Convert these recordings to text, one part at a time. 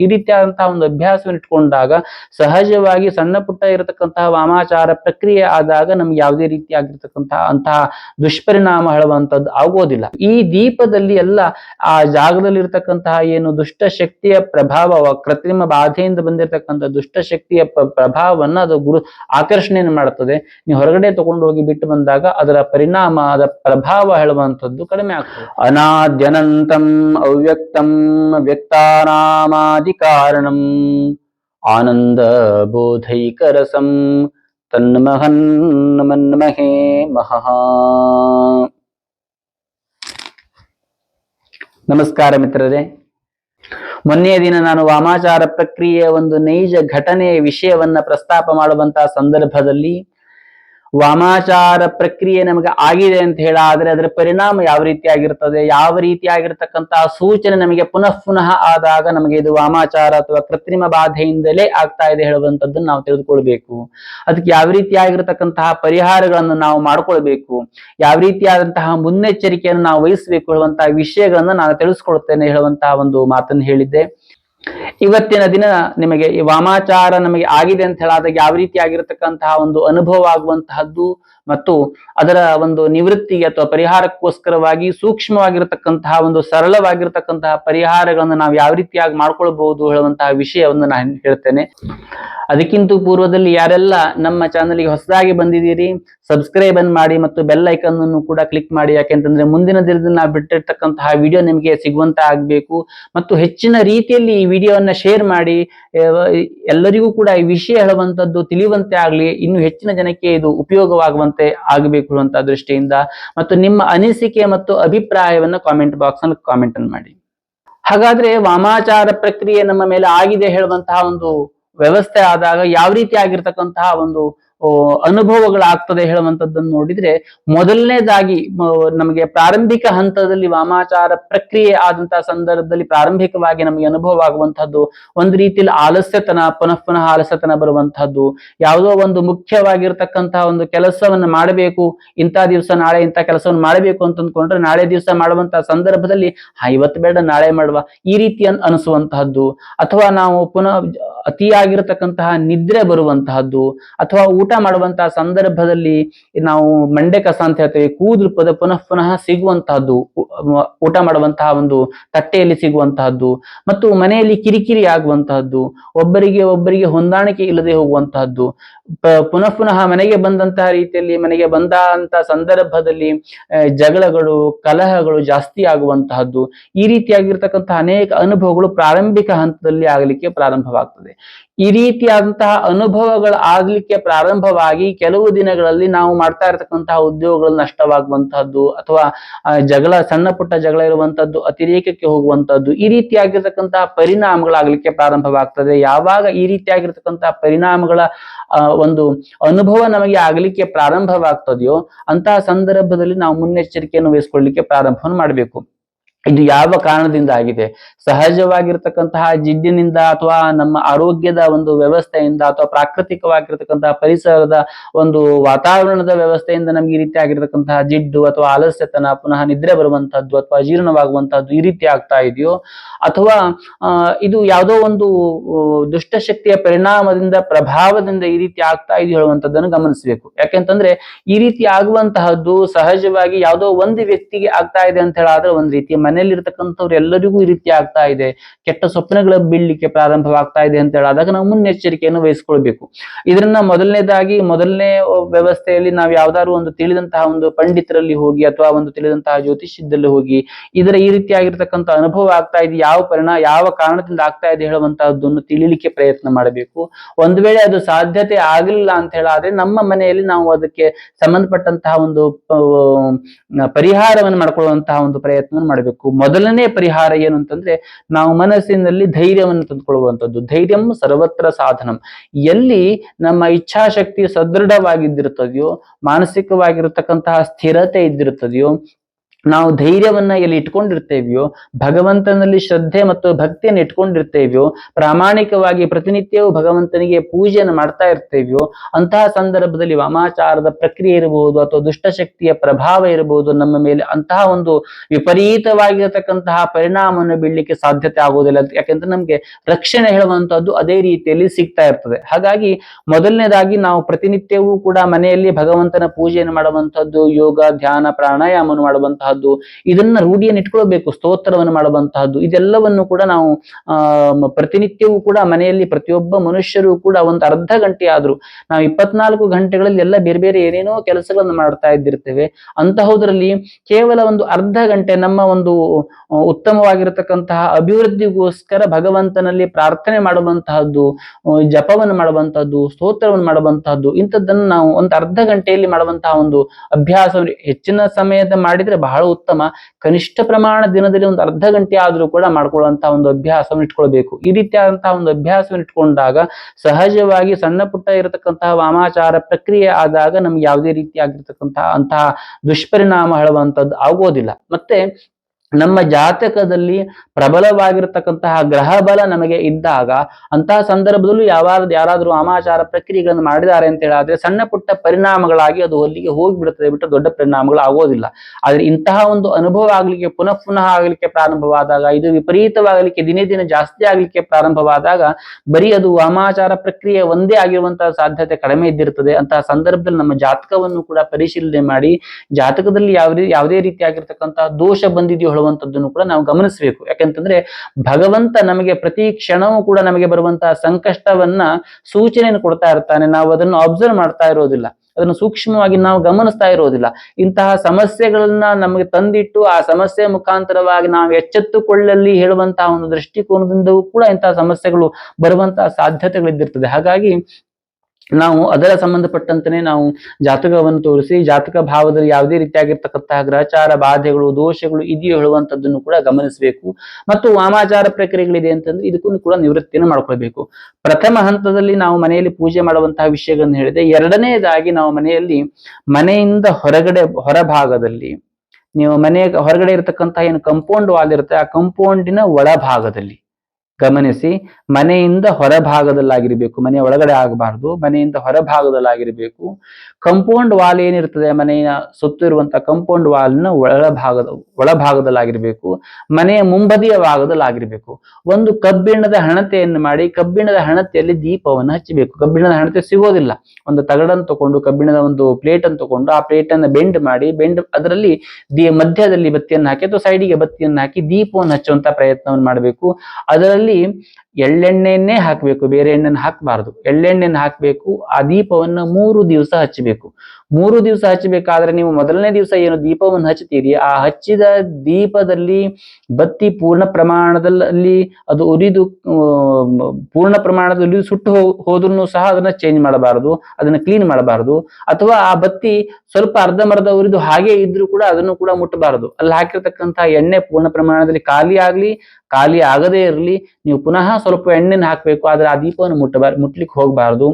ಈ ರೀತಿಯಾದಂತಹ ಒಂದು ಅಭ್ಯಾಸವನ್ನು ಇಟ್ಕೊಂಡಾಗ ಸಹಜವಾಗಿ ಸಣ್ಣ ಪುಟ್ಟ ಇರತಕ್ಕಂತಹ ವಾಮಾಚಾರ ಪ್ರಕ್ರಿಯೆ ಆದಾಗ ನಮ್ಗೆ ಯಾವುದೇ ರೀತಿಯಾಗಿರ್ತಕ್ಕಂತಹ ಅಂತಹ ದುಷ್ಪರಿಣಾಮ ಹೇಳುವಂತದ್ದು ಆಗೋದಿಲ್ಲ. ಈ ದೀಪದಲ್ಲಿ ಎಲ್ಲ ಆ ಜಾಗದಲ್ಲಿ ಇರ್ತಕ್ಕಂತಹ ಏನು ದುಷ್ಟ ಶಕ್ತಿಯ ಪ್ರಭಾವ, ಕೃತ್ರಿಮ ಬಾಧೆಯಿಂದ ಬಂದಿರತಕ್ಕಂಥ ದುಷ್ಟ ಶಕ್ತಿಯ ಪ್ರ- ಪ್ರಭಾವವನ್ನ ಅದು ಗುರು ಆಕರ್ಷಣೆಯನ್ನು ಮಾಡುತ್ತದೆ. ನೀವು ಹೊರಗಡೆ ತಗೊಂಡು ಹೋಗಿ ಬಿಟ್ಟು ಬಂದಾಗ ಅದರ ಪರಿಣಾಮ, ಅದರ ಪ್ರಭಾವ ಹೇಳುವಂಥದ್ದು ಕಡಿಮೆ ಆಗ್ತದೆ. ಅನಾದ್ಯನಂತಂ ಅವ್ಯಕ್ತಂ ವ್ಯಕ್ತಾನಾಮಾದಿ ಕಾರಣಂ ಆನಂದ ಬೋಧೈಕರಸಂ ತನ್ಮಹನ್ ಮನ್ಮಹೇ ಮಹಾ. ನಮಸ್ಕಾರ ಮಿತ್ರರೇ. ಮೊನ್ನೆಯ ದಿನ ನಾನು ವಾಮಾಚಾರ ಪ್ರಕ್ರಿಯೆಯ ಒಂದು ನೈಜ ಘಟನೆಯ ವಿಷಯವನ್ನ ಪ್ರಸ್ತಾಪ ಮಾಡುವಂತಹ ಸಂದರ್ಭದಲ್ಲಿ ವಾಮಾಚಾರ ಪ್ರಕ್ರಿಯೆ ನಮಗೆ ಆಗಿದೆ ಅಂತ ಹೇಳಾದ್ರೆ ಅದರ ಪರಿಣಾಮ ಯಾವ ರೀತಿಯಾಗಿರ್ತದೆ, ಯಾವ ರೀತಿಯಾಗಿರ್ತಕ್ಕಂತಹ ಸೂಚನೆ ನಮಗೆ ಪುನಃ ಪುನಃ ಆದಾಗ ನಮಗೆ ಇದು ವಾಮಾಚಾರ ಅಥವಾ ಕೃತ್ರಿಮ ಬಾಧೆಯಿಂದಲೇ ಆಗ್ತಾ ಇದೆ ಹೇಳುವಂತದ್ದನ್ನು ನಾವು ತಿಳಿದುಕೊಳ್ಬೇಕು ಅದಕ್ಕೆ ಯಾವ ರೀತಿಯಾಗಿರ್ತಕ್ಕಂತಹ ಪರಿಹಾರಗಳನ್ನು ನಾವು ಮಾಡ್ಕೊಳ್ಬೇಕು, ಯಾವ ರೀತಿಯಾದಂತಹ ಮುನ್ನೆಚ್ಚರಿಕೆಯನ್ನು ನಾವು ವಹಿಸಬೇಕು ಹೇಳುವಂತಹ ವಿಷಯಗಳನ್ನು ನಾನು ತಿಳಿಸ್ಕೊಳ್ತೇನೆ ಹೇಳುವಂತಹ ಒಂದು ಮಾತನ್ನು ಹೇಳಿದ್ದೆ. ಇವತ್ತಿನ ದಿನ ನಿಮಗೆ ಈ ವಾಮಾಚಾರ ನಮಗೆ ಆಗಿದೆ ಅಂತ ಹೇಳಾದಾಗ ಯಾವ ರೀತಿ ಆಗಿರತಕ್ಕಂತಹ ಒಂದು ಅನುಭವ ಆಗುವಂತಹದ್ದು ಮತ್ತು ಅದರ ಒಂದು ನಿವೃತ್ತಿಗೆ ಅಥವಾ ಪರಿಹಾರಕ್ಕೋಸ್ಕರವಾಗಿ ಸೂಕ್ಷ್ಮವಾಗಿರತಕ್ಕಂತಹ ಒಂದು ಸರಳವಾಗಿರ್ತಕ್ಕಂತಹ ಪರಿಹಾರಗಳನ್ನು ನಾವು ಯಾವ ರೀತಿಯಾಗಿ ಮಾಡ್ಕೊಳ್ಬಹುದು ಹೇಳುವಂತಹ ವಿಷಯವನ್ನು ನಾನು ಹೇಳ್ತೇನೆ. ಅದಕ್ಕಿಂತ ಪೂರ್ವದಲ್ಲಿ ಯಾರೆಲ್ಲ ನಮ್ಮ ಚಾನಲ್ಗೆ ಹೊಸದಾಗಿ ಬಂದಿದ್ದೀರಿ ಸಬ್ಸ್ಕ್ರೈಬ್ ಅನ್ನು ಮಾಡಿ ಮತ್ತು ಬೆಲ್ ಐಕನ್ ಅನ್ನು ಕೂಡ ಕ್ಲಿಕ್ ಮಾಡಿ. ಯಾಕೆಂತಂದ್ರೆ ಮುಂದಿನ ದಿನದಲ್ಲಿ ನಾವು ಬಿಟ್ಟಿರ್ತಕ್ಕಂತಹ ವಿಡಿಯೋ ನಿಮಗೆ ಸಿಗುವಂತ ಆಗಬೇಕು. ಮತ್ತು ಹೆಚ್ಚಿನ ರೀತಿಯಲ್ಲಿ ಈ ವಿಡಿಯೋವನ್ನ ಶೇರ್ ಮಾಡಿ ಎಲ್ಲರಿಗೂ ಕೂಡ ಈ ವಿಷಯ ಹೇಳುವಂತದ್ದು ತಿಳಿಯುವಂತೆ ಆಗಲಿ. ಇನ್ನು ಹೆಚ್ಚಿನ ಜನಕ್ಕೆ ಇದು ಉಪಯೋಗವಾಗುವಂತೆ ಆಗಬೇಕು ಅಂತ ದೃಷ್ಟಿಯಿಂದ ಮತ್ತು ನಿಮ್ಮ ಅನಿಸಿಕೆ ಮತ್ತು ಅಭಿಪ್ರಾಯವನ್ನು ಕಾಮೆಂಟ್ ಬಾಕ್ಸ್ ಅಲ್ಲಿ ಕಾಮೆಂಟ್ ಅನ್ನು ಮಾಡಿ. ಹಾಗಾದ್ರೆ ವಾಮಾಚಾರ ಪ್ರಕ್ರಿಯೆ ನಮ್ಮ ಮೇಲೆ ಆಗಿದೆ ಹೇಳುವಂತಹ ಒಂದು ವ್ಯವಸ್ಥೆ ಆದಾಗ ಯಾವ ರೀತಿ ಆಗಿರ್ತಕ್ಕಂತಹ ಒಂದು ಅನುಭವಗಳಾಗ್ತದೆ ಹೇಳುವಂತದ್ದನ್ನು ನೋಡಿದ್ರೆ ಮೊದಲನೇದಾಗಿ ನಮಗೆ ಪ್ರಾರಂಭಿಕ ಹಂತದಲ್ಲಿ ವಾಮಾಚಾರ ಪ್ರಕ್ರಿಯೆ ಆದಂತಹ ಸಂದರ್ಭದಲ್ಲಿ ಪ್ರಾರಂಭಿಕವಾಗಿ ನಮಗೆ ಅನುಭವ ಆಗುವಂತಹದ್ದು ಒಂದು ರೀತಿಯಲ್ಲಿ ಆಲಸ್ಯತನ, ಪುನಃ ಪುನಃ ಆಲಸ್ಯತನ ಬರುವಂತಹದ್ದು ಯಾವುದೋ ಒಂದು ಮುಖ್ಯವಾಗಿರ್ತಕ್ಕಂತಹ ಒಂದು ಕೆಲಸವನ್ನ ಮಾಡಬೇಕು, ಇಂಥ ದಿವಸ ನಾಳೆ ಇಂಥ ಕೆಲಸವನ್ನು ಮಾಡಬೇಕು ಅಂತ ಅಂದ್ಕೊಂಡ್ರೆ ನಾಳೆ ದಿವಸ ಮಾಡುವಂತಹ ಸಂದರ್ಭದಲ್ಲಿ, ಹಾ, ಇವತ್ತು ಬೇಡ, ನಾಳೆ ಮಾಡುವ, ಈ ರೀತಿ ಅನ್- ಅನಿಸುವಂತಹದ್ದು. ಅಥವಾ ನಾವು ಪುನಃ ಅತಿಯಾಗಿರತಕ್ಕಂತಹ ನಿದ್ರೆ ಬರುವಂತಹದ್ದು ಅಥವಾ ಊಟ ಮಾಡುವಂತಹ ಸಂದರ್ಭದಲ್ಲಿ ನಾವು ಮಂಡೆ ಕಸ ಅಂತ ಹೇಳ್ತೇವೆ, ಕೂದಲು ಪದ ಪುನಃ ಪುನಃ ಸಿಗುವಂತಹದ್ದು, ಊಟ ಮಾಡುವಂತಹ ಒಂದು ತಟ್ಟೆಯಲ್ಲಿ ಸಿಗುವಂತಹದ್ದು ಮತ್ತು ಮನೆಯಲ್ಲಿ ಕಿರಿಕಿರಿ ಆಗುವಂತಹದ್ದು, ಒಬ್ಬರಿಗೆ ಒಬ್ಬರಿಗೆ ಹೊಂದಾಣಿಕೆ ಇಲ್ಲದೆ ಹೋಗುವಂತಹದ್ದು ಪುನಃ ಪುನಃ ಮನೆಗೆ ಬಂದಂತಹ ರೀತಿಯಲ್ಲಿ ಮನೆಗೆ ಬಂದಂತ ಸಂದರ್ಭದಲ್ಲಿ ಜಗಳಗಳು, ಕಲಹಗಳು ಜಾಸ್ತಿ ಆಗುವಂತಹದ್ದು ಈ ರೀತಿಯಾಗಿರ್ತಕ್ಕಂತಹ ಅನೇಕ ಅನುಭವಗಳು ಪ್ರಾರಂಭಿಕ ಹಂತದಲ್ಲಿ ಆಗಲಿಕ್ಕೆ ಪ್ರಾರಂಭವಾಗ್ತದೆ. ಈ ರೀತಿಯಾದಂತಹ ಅನುಭವಗಳು ಆಗ್ಲಿಕ್ಕೆ ಪ್ರಾರಂಭವಾಗಿ ಕೆಲವು ದಿನಗಳಲ್ಲಿ ನಾವು ಮಾಡ್ತಾ ಇರತಕ್ಕಂತಹ ಉದ್ಯೋಗಗಳು ನಷ್ಟವಾಗುವಂತಹದ್ದು ಅಥವಾ ಜಗಳ, ಸಣ್ಣ ಪುಟ್ಟ ಜಗಳ ಇರುವಂತದ್ದು ಅತಿರೇಕಕ್ಕೆ ಹೋಗುವಂತದ್ದು ಈ ರೀತಿಯಾಗಿರ್ತಕ್ಕಂತಹ ಪರಿಣಾಮಗಳಾಗ್ಲಿಕ್ಕೆ ಪ್ರಾರಂಭವಾಗ್ತದೆ. ಯಾವಾಗ ಈ ರೀತಿಯಾಗಿರ್ತಕ್ಕಂತಹ ಪರಿಣಾಮಗಳ ಒಂದು ಅನುಭವ ನಮಗೆ ಆಗಲಿಕ್ಕೆ ಪ್ರಾರಂಭವಾಗ್ತದೆಯೋ ಅಂತಹ ಸಂದರ್ಭದಲ್ಲಿ ನಾವು ಮುನ್ನೆಚ್ಚರಿಕೆಯನ್ನು ವಹಿಸ್ಕೊಳ್ಳಿಕ್ಕೆ ಪ್ರಾರಂಭವನ್ನು ಮಾಡಬೇಕು. ಇದು ಯಾವ ಕಾರಣದಿಂದ ಆಗಿದೆ ಸಹಜವಾಗಿರ್ತಕ್ಕಂತಹ ಜಿಡ್ಡಿನಿಂದ ಅಥವಾ ನಮ್ಮ ಆರೋಗ್ಯದ ಒಂದು ವ್ಯವಸ್ಥೆಯಿಂದ ಅಥವಾ ಪ್ರಾಕೃತಿಕವಾಗಿರ್ತಕ್ಕಂತಹ ಪರಿಸರದ ಒಂದು ವಾತಾವರಣದ ವ್ಯವಸ್ಥೆಯಿಂದ ನಮ್ಗೆ ಈ ರೀತಿ ಆಗಿರ್ತಕ್ಕಂತಹ ಜಿಡ್ಡು ಅಥವಾ ಆಲಸ್ಯತನ ಪುನಃ ನಿದ್ರೆ ಬರುವಂತಹದ್ದು ಅಥವಾ ಅಜೀರ್ಣವಾಗುವಂತಹದ್ದು ಈ ರೀತಿ ಆಗ್ತಾ ಇದೆಯೋ? ಅಥವಾ ಇದು ಯಾವುದೋ ಒಂದು ದುಷ್ಟಶಕ್ತಿಯ ಪರಿಣಾಮದಿಂದ, ಪ್ರಭಾವದಿಂದ ಈ ರೀತಿ ಆಗ್ತಾ ಇದೆಯೋ ಹೇಳುವಂತದ್ದನ್ನು ಗಮನಿಸಬೇಕು. ಯಾಕೆಂತಂದ್ರೆ, ಈ ರೀತಿ ಆಗುವಂತಹದ್ದು ಸಹಜವಾಗಿ ಯಾವುದೋ ಒಂದು ವ್ಯಕ್ತಿಗೆ ಆಗ್ತಾ ಇದೆ ಅಂತ ಹೇಳಾದ್ರೆ ಒಂದ್ ರೀತಿ ಮನೆಯಲ್ಲಿ ಇರ್ತಕ್ಕಂಥವ್ರು ಎಲ್ಲರಿಗೂ ಈ ರೀತಿ ಆಗ್ತಾ ಇದೆ. ಕೆಟ್ಟ ಸ್ವಪ್ನಗಳ ಬೀಳ್ಲಿಕ್ಕೆ ಪ್ರಾರಂಭವಾಗ್ತಾ ಇದೆ ಅಂತ ಹೇಳಿದಾಗ ನಾವು ಮುನ್ನೆಚ್ಚರಿಕೆಯನ್ನು ವಹಿಸ್ಕೊಳ್ಬೇಕು. ಇದನ್ನ ಮೊದಲನೇದಾಗಿ ಮೊದಲನೇ ವ್ಯವಸ್ಥೆಯಲ್ಲಿ ನಾವು ಯಾವ್ದಾದ್ರು ಒಂದು ತಿಳಿದಂತಹ ಒಂದು ಪಂಡಿತರಲ್ಲಿ ಹೋಗಿ ಅಥವಾ ಒಂದು ತಿಳಿದಂತಹ ಜ್ಯೋತಿಷ್ಯದಲ್ಲಿ ಹೋಗಿ ಇದರ ಈ ರೀತಿಯಾಗಿರ್ತಕ್ಕಂಥ ಅನುಭವ ಆಗ್ತಾ ಇದೆ, ಯಾವ ಪರಿಣಾಮ ಯಾವ ಕಾರಣದಿಂದ ಆಗ್ತಾ ಇದೆ ಹೇಳುವಂತಹದ್ದನ್ನು ತಿಳಿಲಿಕ್ಕೆ ಪ್ರಯತ್ನ ಮಾಡಬೇಕು. ಒಂದ್ ವೇಳೆ ಅದು ಸಾಧ್ಯತೆ ಆಗಲಿಲ್ಲ ಅಂತ ಹೇಳಾದ್ರೆ ನಮ್ಮ ಮನೆಯಲ್ಲಿ ನಾವು ಅದಕ್ಕೆ ಸಂಬಂಧಪಟ್ಟಂತಹ ಒಂದು ಪರಿಹಾರವನ್ನು ಮಾಡ್ಕೊಳ್ಳುವಂತಹ ಒಂದು ಪ್ರಯತ್ನವನ್ನು ಮಾಡಬೇಕು. ಮೊದಲನೇ ಪರಿಹಾರ ಏನು ಅಂತಂದ್ರೆ ನಾವು ಮನಸ್ಸಿನಲ್ಲಿ ಧೈರ್ಯವನ್ನು ತಂದುಕೊಳ್ಳುವಂಥದ್ದು. ಧೈರ್ಯಂ ಸರ್ವತ್ರ ಸಾಧನಂ. ಎಲ್ಲಿ ನಮ್ಮ ಇಚ್ಛಾಶಕ್ತಿ ಸದೃಢವಾಗಿದ್ದಿರುತ್ತದೆಯೋ ಮಾನಸಿಕವಾಗಿರತಕ್ಕಂತಹ ಸ್ಥಿರತೆ ಇದ್ದಿರುತ್ತದೆಯೋ ನಾವು ಧೈರ್ಯವನ್ನ ಎಲ್ಲಿ ಇಟ್ಕೊಂಡಿರ್ತೇವೆಯೋ, ಭಗವಂತನಲ್ಲಿ ಶ್ರದ್ಧೆ ಮತ್ತು ಭಕ್ತಿಯನ್ನು ಇಟ್ಕೊಂಡಿರ್ತೇವೆಯೋ, ಪ್ರಾಮಾಣಿಕವಾಗಿ ಪ್ರತಿನಿತ್ಯವೂ ಭಗವಂತನಿಗೆ ಪೂಜೆಯನ್ನು ಮಾಡ್ತಾ ಇರ್ತೇವೆಯೋ, ಅಂತಹ ಸಂದರ್ಭದಲ್ಲಿ ವಾಮಾಚಾರದ ಪ್ರಕ್ರಿಯೆ ಇರಬಹುದು ಅಥವಾ ದುಷ್ಟಶಕ್ತಿಯ ಪ್ರಭಾವ ಇರಬಹುದು ನಮ್ಮ ಮೇಲೆ ಅಂತಹ ಒಂದು ವಿಪರೀತವಾಗಿರತಕ್ಕಂತಹ ಪರಿಣಾಮವನ್ನು ಬೀಳಲಿಕ್ಕೆ ಸಾಧ್ಯತೆ ಆಗುವುದಿಲ್ಲ. ಯಾಕೆಂದ್ರೆ ನಮ್ಗೆ ರಕ್ಷಣೆ ಹೇಳುವಂತಹದ್ದು ಅದೇ ರೀತಿಯಲ್ಲಿ ಸಿಗ್ತಾ ಇರ್ತದೆ. ಹಾಗಾಗಿ ಮೊದಲನೇದಾಗಿ ನಾವು ಪ್ರತಿನಿತ್ಯವೂ ಕೂಡ ಮನೆಯಲ್ಲಿ ಭಗವಂತನ ಪೂಜೆಯನ್ನು ಮಾಡುವಂತಹದ್ದು ಯೋಗ, ಧ್ಯಾನ, ಪ್ರಾಣಾಯಾಮವನ್ನು ಮಾಡುವಂತಹದ್ದು ಇದನ್ನ ರೂಢಿಯನ್ನು ಇಟ್ಕೊಳ್ಬೇಕು, ಸ್ತೋತ್ರವನ್ನು ಮಾಡುವಂತಹದ್ದು, ಇದೆಲ್ಲವನ್ನು ಕೂಡ ನಾವು ಪ್ರತಿನಿತ್ಯವೂ ಕೂಡ ಮನೆಯಲ್ಲಿ ಪ್ರತಿಯೊಬ್ಬ ಮನುಷ್ಯರು ಕೂಡ ಒಂದು ಅರ್ಧ ಗಂಟೆ ಆದ್ರೂ, ನಾವು ಇಪ್ಪತ್ನಾಲ್ಕು ಗಂಟೆಗಳಲ್ಲಿ ಎಲ್ಲ ಬೇರೆ ಬೇರೆ ಏನೇನೋ ಕೆಲಸಗಳನ್ನು ಮಾಡ್ತಾ ಇದ್ದಿರ್ತೇವೆ ಅಂತಹುದರಲ್ಲಿ ಕೇವಲ ಒಂದು ಅರ್ಧ ಗಂಟೆ ನಮ್ಮ ಒಂದು ಉತ್ತಮವಾಗಿರತಕ್ಕಂತಹ ಅಭಿವೃದ್ಧಿಗೋಸ್ಕರ ಭಗವಂತನಲ್ಲಿ ಪ್ರಾರ್ಥನೆ ಮಾಡುವಂತಹದ್ದು ಜಪವನ್ನು ಮಾಡುವಂತಹದ್ದು, ಸ್ತೋತ್ರವನ್ನು ಮಾಡುವಂತಹದ್ದು, ಇಂಥದ್ದನ್ನು ನಾವು ಒಂದು ಅರ್ಧ ಗಂಟೆಯಲ್ಲಿ ಮಾಡುವಂತಹ ಒಂದು ಅಭ್ಯಾಸ ಹೆಚ್ಚಿನ ಸಮಯದ ಮಾಡಿದ್ರೆ ಬಹಳ ಉತ್ತಮ. ಕನಿಷ್ಠ ಪ್ರಮಾಣ ದಿನದಲ್ಲಿ ಒಂದು ಅರ್ಧ ಗಂಟೆ ಆದರೂ ಕೂಡ ಮಾಡ್ಕೊಳ್ಳುವಂತಹ ಒಂದು ಅಭ್ಯಾಸವನ್ನು ಇಟ್ಕೊಳ್ಬೇಕು. ಈ ರೀತಿಯಾದಂತಹ ಒಂದು ಅಭ್ಯಾಸವನ್ನು ಇಟ್ಕೊಂಡಾಗ ಸಹಜವಾಗಿ ಸಣ್ಣ ಪುಟ್ಟ ಇರತಕ್ಕಂತಹ ವಾಮಾಚಾರ ಪ್ರಕ್ರಿಯೆ ಆದಾಗ ನಮ್ಗೆ ಯಾವುದೇ ರೀತಿಯಾಗಿರ್ತಕ್ಕಂತಹ ಅಂತಹ ದುಷ್ಪರಿಣಾಮ ಹೇಳುವಂತದ್ದು ಆಗೋದಿಲ್ಲ. ಮತ್ತೆ ನಮ್ಮ ಜಾತಕದಲ್ಲಿ ಪ್ರಬಲವಾಗಿರತಕ್ಕಂತಹ ಗ್ರಹ ಬಲ ನಮಗೆ ಇದ್ದಾಗ ಅಂತಹ ಸಂದರ್ಭದಲ್ಲೂ ಯಾವಾಗ ಯಾರಾದರೂ ವಾಮಾಚಾರ ಪ್ರಕ್ರಿಯೆಗಳನ್ನು ಮಾಡಿದ್ದಾರೆ ಅಂತ ಹೇಳಾದ್ರೆ ಸಣ್ಣ ಪುಟ್ಟ ಪರಿಣಾಮಗಳಾಗಿ ಅದು ಅಲ್ಲಿಗೆ ಹೋಗಿಬಿಡುತ್ತದೆ ಬಿಟ್ಟು ದೊಡ್ಡ ಪರಿಣಾಮಗಳು ಆಗೋದಿಲ್ಲ. ಆದ್ರೆ ಇಂತಹ ಒಂದು ಅನುಭವ ಆಗ್ಲಿಕ್ಕೆ, ಪುನಃ ಪುನಃ ಆಗಲಿಕ್ಕೆ ಪ್ರಾರಂಭವಾದಾಗ, ಇದು ವಿಪರೀತವಾಗಲಿಕ್ಕೆ, ದಿನೇ ದಿನ ಜಾಸ್ತಿ ಆಗ್ಲಿಕ್ಕೆ ಪ್ರಾರಂಭವಾದಾಗ ಬರೀ ಅದು ವಾಮಾಚಾರ ಪ್ರಕ್ರಿಯೆ ಒಂದೇ ಆಗಿರುವಂತಹ ಸಾಧ್ಯತೆ ಕಡಿಮೆ ಇದ್ದಿರ್ತದೆ. ಅಂತಹ ಸಂದರ್ಭದಲ್ಲಿ ನಮ್ಮ ಜಾತಕವನ್ನು ಕೂಡ ಪರಿಶೀಲನೆ ಮಾಡಿ ಜಾತಕದಲ್ಲಿ ಯಾವ ಯಾವುದೇ ರೀತಿಯಾಗಿರ್ತಕ್ಕಂತಹ ದೋಷ ಬಂದಿದೆಯೋ ಹೇಳುವಂಥದ್ದನ್ನು ಕೂಡ ನಾವು ಗಮನಿಸಬೇಕು. ಯಾಕಂತಂದ್ರೆ ಭಗವಂತ ನಮಗೆ ಪ್ರತಿ ಕ್ಷಣವೂ ಕೂಡ ನಮಗೆ ಬರುವಂತಹ ಸಂಕಷ್ಟವನ್ನ ಸೂಚನೆಯನ್ನು ಕೊಡ್ತಾ ಇರ್ತಾನೆ. ನಾವು ಅದನ್ನು ಅಬ್ಸರ್ವ್ ಮಾಡ್ತಾ ಇರೋದಿಲ್ಲ. ಅದನ್ನು ಸೂಕ್ಷ್ಮವಾಗಿ ನಾವು ಗಮನಿಸ್ತಾ ಇರೋದಿಲ್ಲ. ಇಂತಹ ಸಮಸ್ಯೆಗಳನ್ನ ನಮಗೆ ತಂದಿಟ್ಟು ಆ ಸಮಸ್ಯೆ ಮುಖಾಂತರವಾಗಿ ನಾವು ಎಚ್ಚೆತ್ತುಕೊಳ್ಳಲಿ ಹೇಳುವಂತಹ ಒಂದು ದೃಷ್ಟಿಕೋನದಿಂದಲೂ ಕೂಡ ಇಂತಹ ಸಮಸ್ಯೆಗಳು ಬರುವಂತಹ ಸಾಧ್ಯತೆಗಳಿದ್ದಿರ್ತದೆ. ಹಾಗಾಗಿ ನಾವು ಅದರ ಸಂಬಂಧಪಟ್ಟಂತೆ ನಾವು ಜಾತಕವನ್ನು ತೋರಿಸಿ, ಜಾತಕ ಭಾವದಲ್ಲಿ ಯಾವುದೇ ರೀತಿಯಾಗಿರ್ತಕ್ಕಂತಹ ಗ್ರಹಚಾರ ಬಾಧೆಗಳು, ದೋಷಗಳು ಇದೆಯೋ ಹೇಳುವಂಥದ್ದನ್ನು ಕೂಡ ಗಮನಿಸಬೇಕು. ಮತ್ತು ವಾಮಾಚಾರ ಪ್ರಕ್ರಿಯೆಗಳಿದೆ ಅಂತಂದ್ರೆ ಇದಕ್ಕೂ ಕೂಡ ನಿವೃತ್ತಿಯನ್ನು ಮಾಡ್ಕೊಳ್ಬೇಕು. ಪ್ರಥಮ ಹಂತದಲ್ಲಿ ನಾವು ಮನೆಯಲ್ಲಿ ಪೂಜೆ ಮಾಡುವಂತಹ ವಿಷಯಗಳನ್ನು ಹೇಳಿದೆ. ಎರಡನೇದಾಗಿ ನಾವು ಮನೆಯಲ್ಲಿ ಮನೆಯಿಂದ ಹೊರಗಡೆ, ಹೊರಭಾಗದಲ್ಲಿ, ನೀವು ಮನೆಯ ಹೊರಗಡೆ ಇರತಕ್ಕಂತಹ ಏನು ಕಂಪೌಂಡ್ ವಾಲ್ ಇರುತ್ತೆ, ಆ ಕಂಪೌಂಡಿನ ಒಳಭಾಗದಲ್ಲಿ. ಗಮನಿಸಿ, ಮನೆಯಿಂದ ಹೊರಭಾಗದಲ್ಲಾಗಿರಬೇಕು. ಮನೆಯ ಒಳಗಡೆ ಆಗಬಾರ್ದು, ಮನೆಯಿಂದ ಹೊರಭಾಗದಲ್ಲಾಗಿರಬೇಕು. ಕಂಪೌಂಡ್ ವಾಲ್ ಏನಿರ್ತದೆ, ಮನೆಯ ಸುತ್ತು ಇರುವಂತಹ ಕಂಪೌಂಡ್ ವಾಲ್ನ ಒಳಭಾಗದ, ಒಳಭಾಗದಲ್ಲಾಗಿರ್ಬೇಕು. ಮನೆಯ ಮುಂಬದಿಯ ಭಾಗದಲ್ಲಾಗಿರ್ಬೇಕು. ಒಂದು ಕಬ್ಬಿಣದ ಹಣತೆಯನ್ನು ಮಾಡಿ, ಕಬ್ಬಿಣದ ಹಣತೆಯಲ್ಲಿ ದೀಪವನ್ನು ಹಚ್ಚಬೇಕು. ಕಬ್ಬಿಣದ ಹಣತೆ ಸಿಗೋದಿಲ್ಲ. ಒಂದು ತಗಡನ್ನು ತಗೊಂಡು, ಕಬ್ಬಿಣದ ಒಂದು ಪ್ಲೇಟ್ ಅನ್ನು ತಗೊಂಡು, ಆ ಪ್ಲೇಟ್ ಅನ್ನು ಬೆಂಡ್ ಮಾಡಿ ಬೆಂಡ್ ಅದರಲ್ಲಿ ಮಧ್ಯದಲ್ಲಿ ಬತ್ತಿಯನ್ನು ಹಾಕಿ ಅಥವಾ ಸೈಡಿಗೆ ಬತ್ತಿಯನ್ನು ಹಾಕಿ ದೀಪವನ್ನು ಹಚ್ಚುವಂತ ಪ್ರಯತ್ನವನ್ನು ಮಾಡಬೇಕು. ಅದರಲ್ಲಿ ജോലിയും ಎಳ್ಳೆಣ್ಣೆಯನ್ನೇ ಹಾಕಬೇಕು, ಬೇರೆ ಎಣ್ಣೆಯನ್ನು ಹಾಕಬಾರದು. ಎಳ್ಳೆಣ್ಣೆಯನ್ನು ಹಾಕಬೇಕು, ಆ ದೀಪವನ್ನು ಮೂರು ದಿವಸ ಹಚ್ಚಬೇಕು ಮೂರು ದಿವಸ ಹಚ್ಚಬೇಕಾದ್ರೆ ನೀವು ಮೊದಲನೇ ದಿವಸ ಏನು ದೀಪವನ್ನು ಹಚ್ಚುತ್ತೀರಿ ಆ ಹಚ್ಚಿದ ದೀಪದಲ್ಲಿ ಬತ್ತಿ ಪೂರ್ಣ ಪ್ರಮಾಣದಲ್ಲಿ ಅದು ಉರಿದು ಪೂರ್ಣ ಪ್ರಮಾಣದಲ್ಲಿ ಸುಟ್ಟು ಹೋದ್ರೂ ಸಹ ಅದನ್ನ ಚೇಂಜ್ ಮಾಡಬಾರದು, ಅದನ್ನ ಕ್ಲೀನ್ ಮಾಡಬಾರದು. ಅಥವಾ ಆ ಬತ್ತಿ ಸ್ವಲ್ಪ ಅರ್ಧಂಬರ್ಧ ಉರಿದು ಹಾಗೆ ಇದ್ರೂ ಕೂಡ ಅದನ್ನು ಕೂಡ ಮುಟ್ಟಬಾರದು ಅಲ್ಲಿ ಹಾಕಿರ್ತಕ್ಕಂತಹ ಎಣ್ಣೆ ಪೂರ್ಣ ಪ್ರಮಾಣದಲ್ಲಿ ಖಾಲಿ ಆಗ್ಲಿ, ಖಾಲಿ ಆಗದೇ ಇರಲಿ, ನೀವು ಪುನಃ ಸ್ವಲ್ಪ ಎಣ್ಣೆನ ಹಾಕಬೇಕು, ಆದ್ರೆ ಆ ದೀಪವನ್ನು ಮುಟ್ಟಬಾರ, ಮುಟ್ಲಿಕ್ಕೆ ಹೋಗಬಾರದು.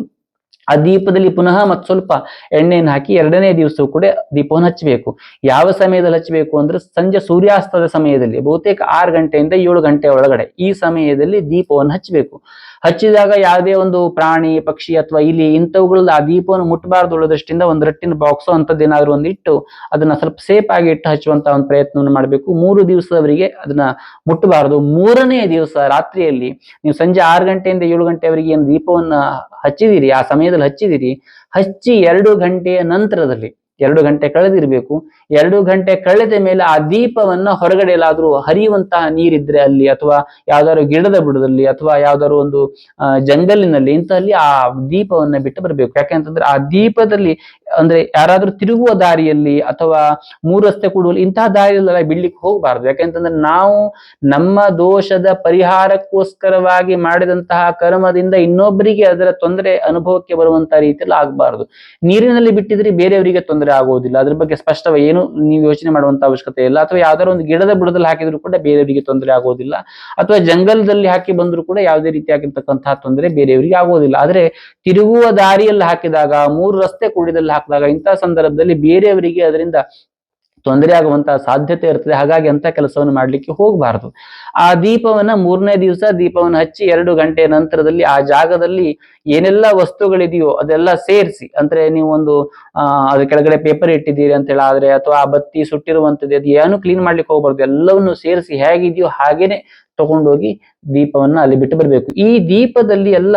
ಆ ದೀಪದಲ್ಲಿ ಪುನಃ ಮತ್ ಸ್ವಲ್ಪ ಎಣ್ಣೆಯನ್ನು ಹಾಕಿ ಎರಡನೇ ದಿವಸವೂ ಕೂಡ ದೀಪವನ್ನು ಹಚ್ಚಬೇಕು. ಯಾವ ಸಮಯದಲ್ಲಿ ಹಚ್ಚಬೇಕು ಅಂದ್ರೆ ಸಂಜೆ ಸೂರ್ಯಾಸ್ತದ ಸಮಯದಲ್ಲಿ, ಬಹುತೇಕ ಆರು ಗಂಟೆಯಿಂದ ಏಳು ಗಂಟೆ ಒಳಗಡೆ ಈ ಸಮಯದಲ್ಲಿ ದೀಪವನ್ನು ಹಚ್ಚಬೇಕು. ಹಚ್ಚಿದಾಗ ಯಾವುದೇ ಒಂದು ಪ್ರಾಣಿ, ಪಕ್ಷಿ ಅಥವಾ ಇಲಿ ಇಂಥವುಗಳಲ್ಲಿ ಆ ದೀಪವನ್ನು ಮುಟ್ಟಬಾರದು ಉಳ್ಳೋ ದೃಷ್ಟಿಯಿಂದ ಒಂದು ರಟ್ಟಿನ ಬಾಕ್ಸ್ ಅಂತದ್ದು ಏನಾದ್ರು ಒಂದು ಇಟ್ಟು ಅದನ್ನ ಸ್ವಲ್ಪ ಸೇಫ್ ಆಗಿ ಇಟ್ಟು ಹಚ್ಚುವಂತ ಒಂದು ಪ್ರಯತ್ನವನ್ನು ಮಾಡಬೇಕು. ಮೂರು ದಿವಸದವರಿಗೆ ಅದನ್ನ ಮುಟ್ಟಬಾರದು ಮೂರನೇ ದಿವಸ ರಾತ್ರಿಯಲ್ಲಿ ನೀವು ಸಂಜೆ ಆರು ಗಂಟೆಯಿಂದ ಏಳು ಗಂಟೆವರೆಗೆ ಏನು ದೀಪವನ್ನ ಹಚ್ಚಿದಿರಿ, ಆ ಸಮಯದಲ್ಲಿ ಹಚ್ಚಿದಿರಿ, ಹಚ್ಚಿ ಎರಡು ಗಂಟೆಯ ನಂತರದಲ್ಲಿ ಎರಡು ಗಂಟೆ ಕಳೆದಿರ್ಬೇಕು. ಎರಡು ಗಂಟೆ ಕಳೆದ ಮೇಲೆ ಆ ದೀಪವನ್ನ ಹೊರಗಡೆ ಎಲ್ಲಾದ್ರೂ ಹರಿಯುವಂತಹ ನೀರಿದ್ರೆ ಅಲ್ಲಿ ಅಥವಾ ಯಾವ್ದಾದ್ರು ಗಿಡದ ಬುಡದಲ್ಲಿ ಅಥವಾ ಯಾವ್ದಾದ್ರು ಒಂದು ಜಂಗಲಿನಲ್ಲಿ ಇಂತಲ್ಲಿ ಆ ದೀಪವನ್ನ ಬಿಟ್ಟು ಬರಬೇಕು. ಯಾಕೆಂತಂದ್ರೆ ಆ ದೀಪದಲ್ಲಿ ಅಂದ್ರೆ ಯಾರಾದ್ರೂ ತಿರುಗುವ ದಾರಿಯಲ್ಲಿ ಅಥವಾ ಮೂರು ರಸ್ತೆ ಕೂಡುವಲ್ಲಿ ಇಂತಹ ದಾರಿಯಲ್ಲೆಲ್ಲ ಬಿಡ್ಲಿಕ್ಕೆ ಹೋಗಬಾರ್ದು. ಯಾಕೆಂತಂದ್ರೆ ನಾವು ನಮ್ಮ ದೋಷದ ಪರಿಹಾರಕ್ಕೋಸ್ಕರವಾಗಿ ಮಾಡಿದಂತಹ ಕರ್ಮದಿಂದ ಇನ್ನೊಬ್ಬರಿಗೆ ಅದರ ತೊಂದರೆ ಅನುಭವಕ್ಕೆ ಬರುವಂತಹ ರೀತಿಯಲ್ಲಿ ಆಗಬಾರದು. ನೀರಿನಲ್ಲಿ ಬಿಟ್ಟಿದ್ರೆ ಬೇರೆಯವರಿಗೆ ತೊಂದರೆ ಆಗುವುದಿಲ್ಲ. ಅದ್ರ ಬಗ್ಗೆ ಸ್ಪಷ್ಟವಾಗಿ ಏನು ನೀವು ಯೋಚನೆ ಮಾಡುವಂತ ಅವಶ್ಯಕತೆ ಇಲ್ಲ. ಅಥವಾ ಯಾವ್ದಾದ್ರು ಒಂದು ಗಿಡದ ಬುಡದಲ್ಲಿ ಹಾಕಿದ್ರು ಕೂಡ ಬೇರೆಯವರಿಗೆ ತೊಂದರೆ ಆಗೋದಿಲ್ಲ ಅಥವಾ ಜಂಗಲದಲ್ಲಿ ಹಾಕಿ ಬಂದ್ರು ಕೂಡ ಯಾವುದೇ ರೀತಿಯಾಗಿರ್ತಕ್ಕಂತಹ ತೊಂದರೆ ಬೇರೆಯವರಿಗೆ ಆಗೋದಿಲ್ಲ ಆದ್ರೆ ತಿರುಗುವ ದಾರಿಯಲ್ಲಿ ಹಾಕಿದಾಗ ಮೂರು ರಸ್ತೆ ಕೂಡಿದಲ್ಲಿ ಹಾಕಿದಾಗ ಇಂತಹ ಸಂದರ್ಭದಲ್ಲಿ ಬೇರೆಯವರಿಗೆ ಅದರಿಂದ ತೊಂದರೆ ಆಗುವಂತಹ ಸಾಧ್ಯತೆ ಇರ್ತದೆ. ಹಾಗಾಗಿ ಅಂತ ಕೆಲಸವನ್ನು ಮಾಡಲಿಕ್ಕೆ ಹೋಗಬಾರದು. ಆ ದೀಪವನ್ನ ಮೂರನೇ ದಿವಸ ದೀಪವನ್ನು ಹಚ್ಚಿ ಎರಡು ಗಂಟೆಯ ನಂತರದಲ್ಲಿ ಆ ಜಾಗದಲ್ಲಿ ಏನೆಲ್ಲ ವಸ್ತುಗಳಿದೆಯೋ ಅದೆಲ್ಲ ಸೇರಿಸಿ, ಅಂದ್ರೆ ನೀವು ಒಂದು ಅದ್ರ ಕೆಳಗಡೆ ಪೇಪರ್ ಇಟ್ಟಿದ್ದೀರಿ ಅಂತ ಹೇಳಾದ್ರೆ ಅಥವಾ ಆ ಬತ್ತಿ ಸುಟ್ಟಿರುವಂತದ್ದು ಅದು ಏನು ಕ್ಲೀನ್ ಮಾಡ್ಲಿಕ್ಕೆ ಹೋಗ್ಬಾರ್ದು. ಎಲ್ಲವನ್ನು ಸೇರಿಸಿ ಹೇಗಿದೆಯೋ ಹಾಗೇನೆ ತಗೊಂಡೋಗಿ ದೀಪವನ್ನ ಅಲ್ಲಿ ಬಿಟ್ಟು ಬರಬೇಕು. ಈ ದೀಪದಲ್ಲಿ ಎಲ್ಲ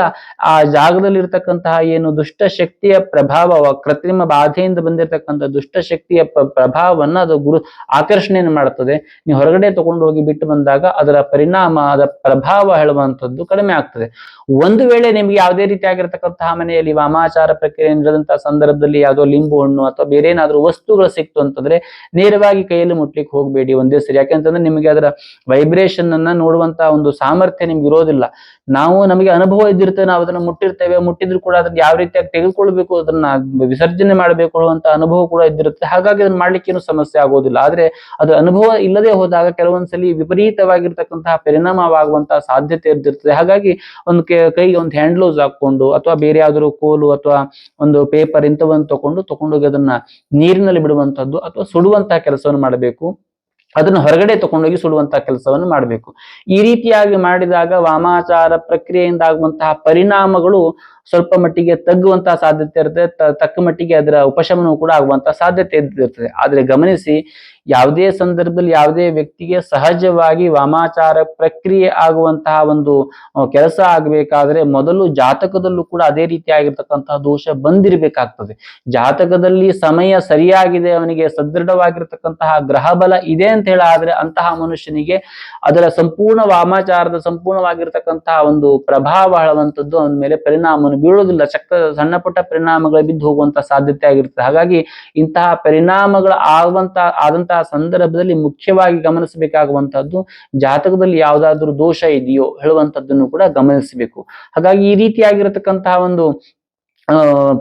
ಆ ಜಾಗದಲ್ಲಿ ಇರ್ತಕ್ಕಂತಹ ಏನು ದುಷ್ಟ ಶಕ್ತಿಯ ಪ್ರಭಾವ ಕೃತ್ರಿಮ ಬಾಧೆಯಿಂದ ಬಂದಿರತಕ್ಕಂಥ ದುಷ್ಟ ಶಕ್ತಿಯ ಪ್ರಭಾವವನ್ನ ಅದು ಗುರು ಆಕರ್ಷಣೆಯನ್ನು ಮಾಡುತ್ತದೆ ನೀವು ಹೊರಗಡೆ ತಗೊಂಡು ಹೋಗಿ ಬಿಟ್ಟು ಬಂದಾಗ ಅದರ ಪರಿಣಾಮ, ಅದರ ಪ್ರಭಾವ ಹೇಳುವಂಥದ್ದು ಕಡಿಮೆ ಆಗ್ತದೆ. ಒಂದು ವೇಳೆ ನಿಮ್ಗೆ ಯಾವುದೇ ರೀತಿಯಾಗಿರ್ತಕ್ಕಂತಹ ಮನೆಯಲ್ಲಿ ವಾಮಾಚಾರ ಪ್ರಕ್ರಿಯೆ ನಡೆದಂತಹ ಸಂದರ್ಭದಲ್ಲಿ ಯಾವುದೋ ಲಿಂಬು ಹಣ್ಣು ಅಥವಾ ಬೇರೆ ಏನಾದ್ರೂ ವಸ್ತುಗಳು ಸಿಕ್ತು ಅಂತಂದ್ರೆ ನೇರವಾಗಿ ಕೈಯಲ್ಲಿ ಮುಟ್ಲಿಕ್ಕೆ ಹೋಗಬೇಡಿ ಒಂದೇ ಸರಿ. ಯಾಕೆಂತಂದ್ರೆ ನಿಮಗೆ ಅದರ ವೈಬ್ರೇಷನ್ ಅನ್ನ ನೋಡುವಂತಹ ಒಂದು ಸಾಮರ್ಥ್ಯ ನಿಮ್ಗೆ ಇರೋದಿಲ್ಲ. ನಾವು ನಮಗೆ ಅನುಭವ ಇದ್ದಿರ್ತೇವೆ ನಾವು ಅದನ್ನ ಮುಟ್ಟಿರ್ತೇವೆ, ಮುಟ್ಟಿದ್ರು ಕೂಡ ಅದನ್ನ ಯಾವ ರೀತಿಯಾಗಿ ತೆಗೆದುಕೊಳ್ಬೇಕು, ಅದನ್ನ ವಿಸರ್ಜನೆ ಮಾಡಬೇಕು ಅನ್ನುವಂತ ಅನುಭವ ಕೂಡ ಇದ್ದಿರುತ್ತೆ. ಹಾಗಾಗಿ ಅದನ್ನ ಮಾಡ್ಲಿಕ್ಕೇನು ಸಮಸ್ಯೆ ಆಗೋದಿಲ್ಲ. ಆದ್ರೆ ಅದು ಅನುಭವ ಇಲ್ಲದೆ ಹೋದಾಗ ಕೆಲವೊಂದ್ಸಲಿ ವಿಪರೀತವಾಗಿರ್ತಕ್ಕಂತಹ ಪರಿಣಾಮವಾಗುವಂತಹ ಸಾಧ್ಯತೆ ಇದ್ದಿರ್ತದೆ ಹಾಗಾಗಿ ಒಂದು ಕೈಗೆ ಒಂದು ಹ್ಯಾಂಡ್ ಗ್ಲೌಸ್ ಹಾಕೊಂಡು ಅಥವಾ ಬೇರೆ ಯಾವ್ದಾದ್ರು ಕೋಲು ಅಥವಾ ಒಂದು ಪೇಪರ್ ಇಂಥವನ್ನು ತಕೊಂಡು ತಗೊಂಡೋಗಿ ಅದನ್ನ ನೀರಿನಲ್ಲಿ ಬಿಡುವಂತದ್ದು ಅಥವಾ ಸುಡುವಂತಹ ಕೆಲಸವನ್ನು ಮಾಡಬೇಕು. ಅದನ್ನು ಹೊರಗಡೆ ತಗೊಂಡೋಗಿ ಸುಡುವಂತಹ ಕೆಲಸವನ್ನು ಮಾಡಬೇಕು. ಈ ರೀತಿಯಾಗಿ ಮಾಡಿದಾಗ ವಾಮಾಚಾರ ಪ್ರಕ್ರಿಯೆಯಿಂದ ಆಗುವಂತಹ ಪರಿಣಾಮಗಳು ಸ್ವಲ್ಪ ಮಟ್ಟಿಗೆ ತಗ್ಗುವಂತಹ ಸಾಧ್ಯತೆ ಇರುತ್ತೆ. ತಕ್ಕ ಮಟ್ಟಿಗೆ ಅದರ ಉಪಶಮನವು ಕೂಡ ಆಗುವಂತಹ ಸಾಧ್ಯತೆ ಇರ್ತದೆ. ಆದ್ರೆ ಗಮನಿಸಿ, ಯಾವುದೇ ಸಂದರ್ಭದಲ್ಲಿ ಯಾವುದೇ ವ್ಯಕ್ತಿಗೆ ಸಹಜವಾಗಿ ವಾಮಾಚಾರ ಪ್ರಕ್ರಿಯೆ ಆಗುವಂತಹ ಒಂದು ಕೆಲಸ ಆಗಬೇಕಾದ್ರೆ ಮೊದಲು ಜಾತಕದಲ್ಲೂ ಕೂಡ ಅದೇ ರೀತಿಯಾಗಿರ್ತಕ್ಕಂತಹ ದೋಷ ಬಂದಿರಬೇಕಾಗ್ತದೆ. ಜಾತಕದಲ್ಲಿ ಸಮಯ ಸರಿಯಾಗಿದೆ, ಅವನಿಗೆ ಸದೃಢವಾಗಿರ್ತಕ್ಕಂತಹ ಗ್ರಹ ಬಲ ಇದೆ ಅಂತ ಹೇಳಾದ್ರೆ ಅಂತಹ ಮನುಷ್ಯನಿಗೆ ಅದರ ಸಂಪೂರ್ಣ ವಾಮಾಚಾರದ ಸಂಪೂರ್ಣವಾಗಿರ್ತಕ್ಕಂತಹ ಒಂದು ಪ್ರಭಾವ ಅವನ ಮೇಲೆ ಪರಿಣಾಮವನ್ನು ಬೀಳೋದಿಲ್ಲ. ಶಕ್ತ, ಸಣ್ಣ ಪುಟ್ಟ ಪರಿಣಾಮಗಳು ಬಿದ್ದು ಹೋಗುವಂತ ಸಾಧ್ಯತೆ ಆಗಿರ್ತದೆ ಹಾಗಾಗಿ ಇಂತಹ ಪರಿಣಾಮಗಳು ಆಗುವಂತ, ಆದಂತಹ ಸಂದರ್ಭದಲ್ಲಿ ಮುಖ್ಯವಾಗಿ ಗಮನಿಸಬೇಕಾಗುವಂತಹದ್ದು ಜಾತಕದಲ್ಲಿ ಯಾವ್ದಾದ್ರು ದೋಷ ಇದೆಯೋ ಹೇಳುವಂತದ್ದನ್ನು ಕೂಡ ಗಮನಿಸಬೇಕು. ಹಾಗಾಗಿ ಈ ರೀತಿಯಾಗಿರತಕ್ಕಂತಹ ಒಂದು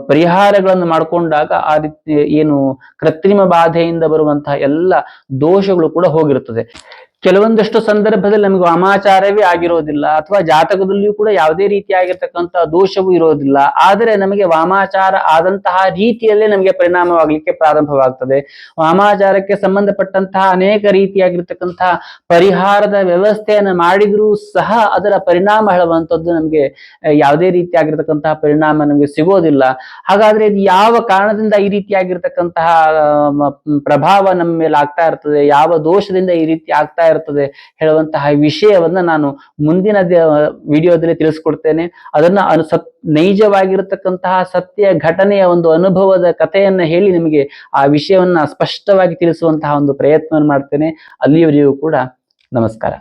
ಪರಿಹಾರಗಳನ್ನು ಮಾಡಿಕೊಂಡಾಗ ಆ ರೀತಿ ಏನು ಕೃತ್ರಿಮ ಬಾಧೆಯಿಂದ ಬರುವಂತಹ ಎಲ್ಲ ದೋಷಗಳು ಕೂಡ ಹೋಗಿರುತ್ತದೆ. ಕೆಲವೊಂದಷ್ಟು ಸಂದರ್ಭದಲ್ಲಿ ನಮಗೆ ವಾಮಾಚಾರವೇ ಆಗಿರೋದಿಲ್ಲ ಅಥವಾ ಜಾತಕದಲ್ಲಿಯೂ ಕೂಡ ಯಾವುದೇ ರೀತಿಯಾಗಿರ್ತಕ್ಕಂತಹ ದೋಷವೂ ಇರೋದಿಲ್ಲ. ಆದರೆ ನಮಗೆ ವಾಮಾಚಾರ ಆದಂತಹ ರೀತಿಯಲ್ಲೇ ನಮಗೆ ಪರಿಣಾಮವಾಗಲಿಕ್ಕೆ ಪ್ರಾರಂಭವಾಗ್ತದೆ. ವಾಮಾಚಾರಕ್ಕೆ ಸಂಬಂಧಪಟ್ಟಂತಹ ಅನೇಕ ರೀತಿಯಾಗಿರ್ತಕ್ಕಂತಹ ಪರಿಹಾರದ ವ್ಯವಸ್ಥೆಯನ್ನು ಮಾಡಿದರೂ ಸಹ ಅದರ ಪರಿಣಾಮ ಹೇಳುವಂಥದ್ದು ನಮಗೆ ಯಾವುದೇ ರೀತಿಯಾಗಿರ್ತಕ್ಕಂತಹ ಪರಿಣಾಮ ನಮಗೆ ಸಿಗೋದಿಲ್ಲ. ಹಾಗಾದ್ರೆ ಇದು ಯಾವ ಕಾರಣದಿಂದ ಈ ರೀತಿಯಾಗಿರ್ತಕ್ಕಂತಹ ಪ್ರಭಾವ ನಮ್ಮ ಮೇಲೆ ಆಗ್ತಾ ಇರ್ತದೆ? ಯಾವ ದೋಷದಿಂದ ಈ ರೀತಿ ಆಗ್ತಾ ಇರ್ತದೆ ಹೇಳುವಂತಹ ವಿಷಯವನ್ನ ನಾನು ಮುಂದಿನ ವಿಡಿಯೋದಲ್ಲಿ ತಿಳಿಸ್ಕೊಡ್ತೇನೆ. ಅದನ್ನ ಅನು ಸತ್ ನೈಜವಾಗಿರತಕ್ಕಂತಹ ಸತ್ಯ ಘಟನೆಯ ಒಂದು ಅನುಭವದ ಕಥೆಯನ್ನ ಹೇಳಿ ನಿಮಗೆ ಆ ವಿಷಯವನ್ನ ಸ್ಪಷ್ಟವಾಗಿ ತಿಳಿಸುವಂತಹ ಒಂದು ಪ್ರಯತ್ನ ಮಾಡ್ತೇನೆ. ಅಲ್ಲಿಯವರೆಗೂ ಕೂಡ ನಮಸ್ಕಾರ.